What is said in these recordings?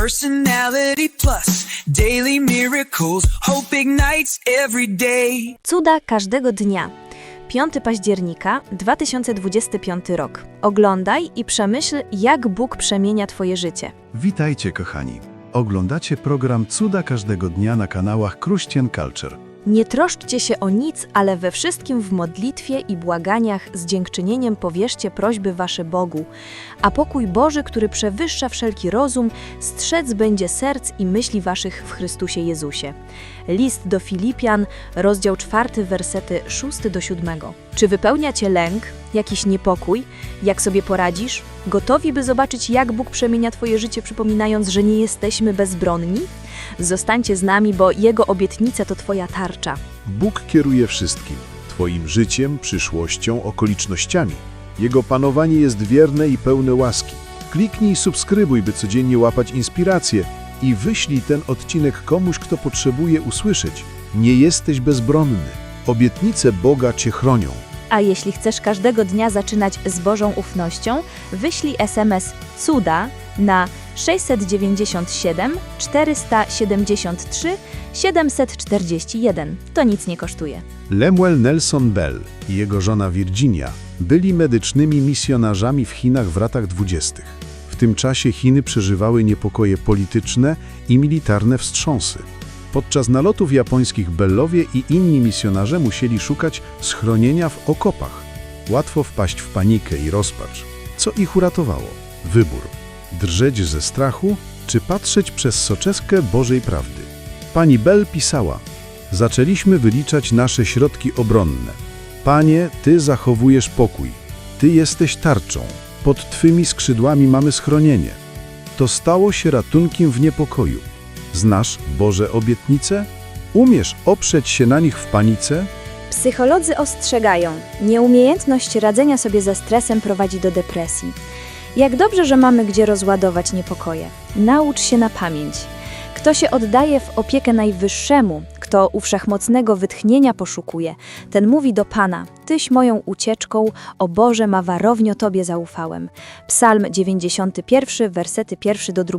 Personality plus daily miracles. Hope ignites every day. Cuda każdego dnia. 5 października 2025 rok. Oglądaj i przemyśl, jak Bóg przemienia Twoje życie. Witajcie, kochani. Oglądacie program Cuda każdego dnia na kanałach Christian Culture. Nie troszczcie się o nic, ale we wszystkim w modlitwie i błaganiach z dziękczynieniem powierzcie prośby wasze Bogu, a pokój Boży, który przewyższa wszelki rozum, strzec będzie serc i myśli waszych w Chrystusie Jezusie. List do Filipian, rozdział 4, wersety 6 do 7. Czy wypełnia cię lęk, jakiś niepokój? Jak sobie poradzisz? Gotowi, by zobaczyć, jak Bóg przemienia twoje życie, przypominając, że nie jesteśmy bezbronni? Zostańcie z nami, bo Jego obietnice to Twoja tarcza. Bóg kieruje wszystkim Twoim życiem, przyszłością, okolicznościami. Jego panowanie jest wierne i pełne łaski. Kliknij subskrybuj, by codziennie łapać inspirację i wyślij ten odcinek komuś, kto potrzebuje usłyszeć. Nie jesteś bezbronny. Obietnice Boga Cię chronią. A jeśli chcesz każdego dnia zaczynać z Bożą ufnością, wyślij SMS CUDA na 697 473 741. To nic nie kosztuje. Lemuel Nelson Bell i jego żona Virginia byli medycznymi misjonarzami w Chinach w latach dwudziestych. W tym czasie Chiny przeżywały niepokoje polityczne i militarne wstrząsy. Podczas nalotów japońskich Bellowie i inni misjonarze musieli szukać schronienia w okopach. Łatwo wpaść w panikę i rozpacz. Co ich uratowało? Wybór. Drżeć ze strachu, czy patrzeć przez soczewkę Bożej Prawdy. Pani Bell pisała, zaczęliśmy wyliczać nasze środki obronne. Panie, Ty zachowujesz pokój. Ty jesteś tarczą. Pod Twymi skrzydłami mamy schronienie. To stało się ratunkiem w niepokoju. Znasz Boże obietnice? Umiesz oprzeć się na nich w panice? Psycholodzy ostrzegają, nieumiejętność radzenia sobie ze stresem prowadzi do depresji. Jak dobrze, że mamy gdzie rozładować niepokoje. Naucz się na pamięć. Kto się oddaje w opiekę Najwyższemu, kto u wszechmocnego wytchnienia poszukuje, ten mówi do Pana: Tyś moją ucieczką, o Boże, ma warownio Tobie zaufałem. Psalm 91, wersety 1 do 2.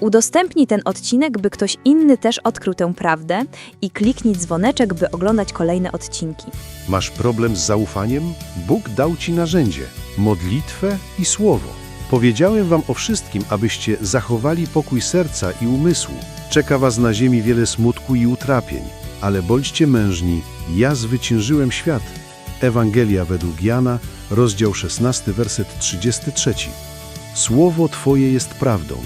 Udostępnij ten odcinek, by ktoś inny też odkrył tę prawdę i kliknij dzwoneczek, by oglądać kolejne odcinki. Masz problem z zaufaniem? Bóg dał Ci narzędzie, modlitwę i słowo. Powiedziałem Wam o wszystkim, abyście zachowali pokój serca i umysłu. Czeka Was na ziemi wiele smutku i utrapień, ale bądźcie mężni, ja zwyciężyłem świat. Ewangelia według Jana, rozdział 16, werset 33. Słowo Twoje jest prawdą.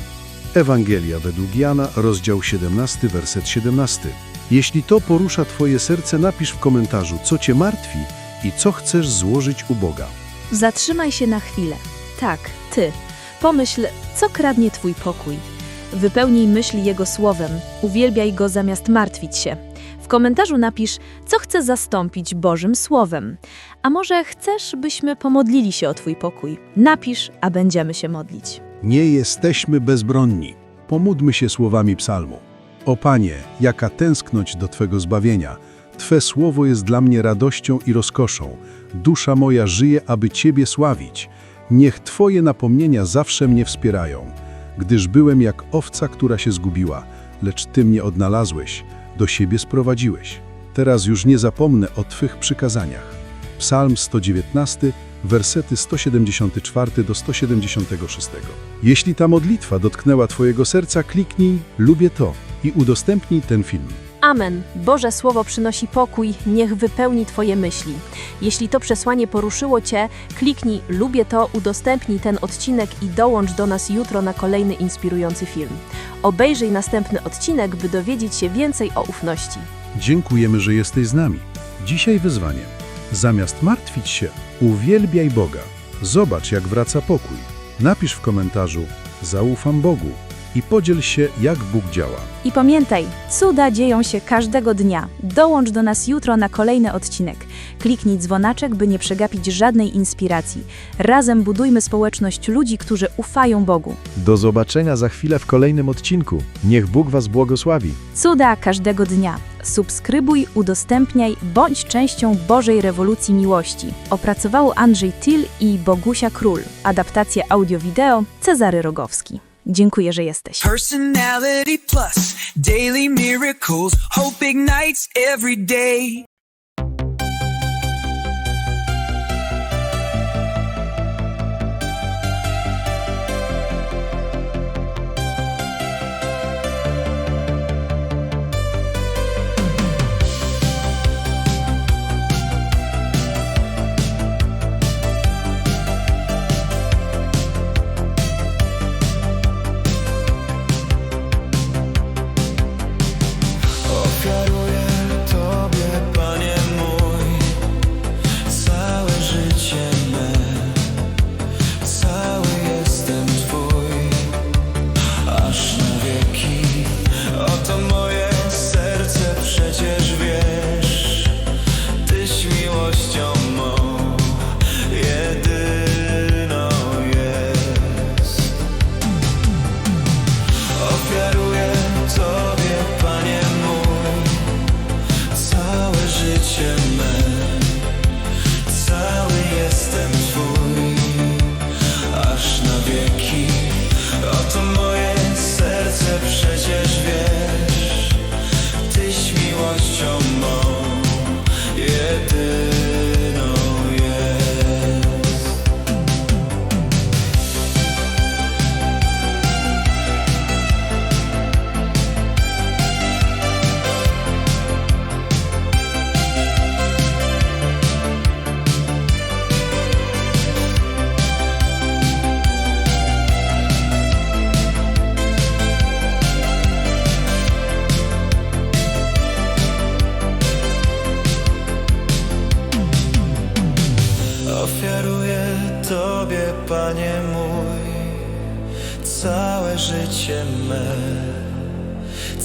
Ewangelia według Jana, rozdział 17, werset 17. Jeśli to porusza Twoje serce, napisz w komentarzu, co Cię martwi i co chcesz złożyć u Boga. Zatrzymaj się na chwilę. Tak, ty. Pomyśl, co kradnie twój pokój. Wypełnij myśli jego słowem, uwielbiaj go zamiast martwić się. W komentarzu napisz, co chce zastąpić Bożym Słowem. A może chcesz, byśmy pomodlili się o twój pokój? Napisz, a będziemy się modlić. Nie jesteśmy bezbronni. Pomódlmy się słowami psalmu. O Panie, jaka tęskność do Twego zbawienia. Twe słowo jest dla mnie radością i rozkoszą. Dusza moja żyje, aby Ciebie sławić. Niech Twoje napomnienia zawsze mnie wspierają. Gdyż byłem jak owca, która się zgubiła, lecz Ty mnie odnalazłeś, do siebie sprowadziłeś. Teraz już nie zapomnę o Twych przykazaniach. Psalm 119, wersety 174 do 176. Jeśli ta modlitwa dotknęła Twojego serca, kliknij Lubię to i udostępnij ten film. Amen. Boże Słowo przynosi pokój, niech wypełni Twoje myśli. Jeśli to przesłanie poruszyło Cię, kliknij Lubię to, udostępnij ten odcinek i dołącz do nas jutro na kolejny inspirujący film. Obejrzyj następny odcinek, by dowiedzieć się więcej o ufności. Dziękujemy, że jesteś z nami. Dzisiaj wyzwanie. Zamiast martwić się, uwielbiaj Boga. Zobacz, jak wraca pokój. Napisz w komentarzu Zaufam Bogu i podziel się, jak Bóg działa. I pamiętaj, cuda dzieją się każdego dnia. Dołącz do nas jutro na kolejny odcinek. Kliknij dzwonaczek, by nie przegapić żadnej inspiracji. Razem budujmy społeczność ludzi, którzy ufają Bogu. Do zobaczenia za chwilę w kolejnym odcinku. Niech Bóg Was błogosławi. Cuda każdego dnia subskrybuj, udostępniaj, bądź częścią Bożej Rewolucji Miłości. Opracowało Andrzej Till i Bogusia Król. Adaptację audio-wideo Cezary Rogowski. Dziękuję, że jesteś. Personality plus, daily miracles, hope ignites every day. przecież wiesz.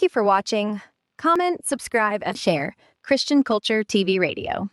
Thank you for watching. Comment, subscribe, and share Christian Culture TV Radio.